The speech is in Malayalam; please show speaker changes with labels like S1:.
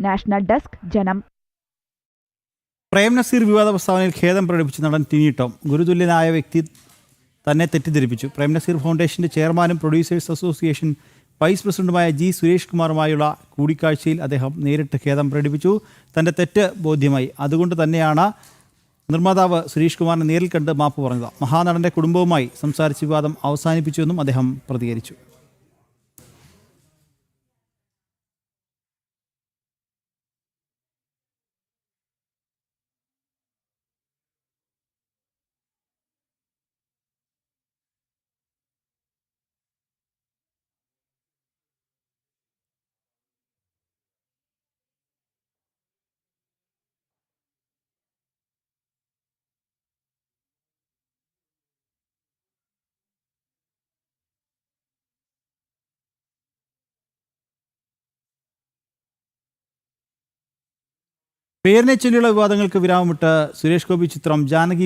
S1: നാഷണൽ ഡെസ്ക് ജനം.
S2: പ്രേം നസീർ വിവാദ പ്രസ്താവനയിൽ ഖേദം പ്രകടിപ്പിച്ച് നടൻ ടിനി ടോം ഗുരുതുല്യനായ വ്യക്തി തന്നെ തെറ്റിദ്ധരിപ്പിച്ചു. പ്രേം നസീർ ഫൗണ്ടേഷന്റെ ചെയർമാനും പ്രൊഡ്യൂസേഴ്സ് അസോസിയേഷൻ വൈസ് പ്രസിഡന്റുമായ ജി സുരേഷ് കുമാറുമായുള്ള കൂടിക്കാഴ്ചയിൽ അദ്ദേഹം നേരിട്ട് ഖേദം പ്രകടിപ്പിച്ചു. തന്റെ തെറ്റ് ബോധ്യമായി. അതുകൊണ്ട് തന്നെയാണ് നിർമ്മാതാവ് സുരേഷ് കുമാറിനെ നേരിൽ കണ്ട് മാപ്പ് പറഞ്ഞത്. മഹാനടന്റെ കുടുംബവുമായി സംസാരിച്ച് വിവാദം അവസാനിപ്പിച്ചുവെന്നും അദ്ദേഹം പ്രതികരിച്ചു. പേരിനെ ചൊല്ലിയുള്ള വിവാദങ്ങൾക്ക് വിരാമമിട്ട് സുരേഷ് ഗോപി ചിത്രം ജാനകി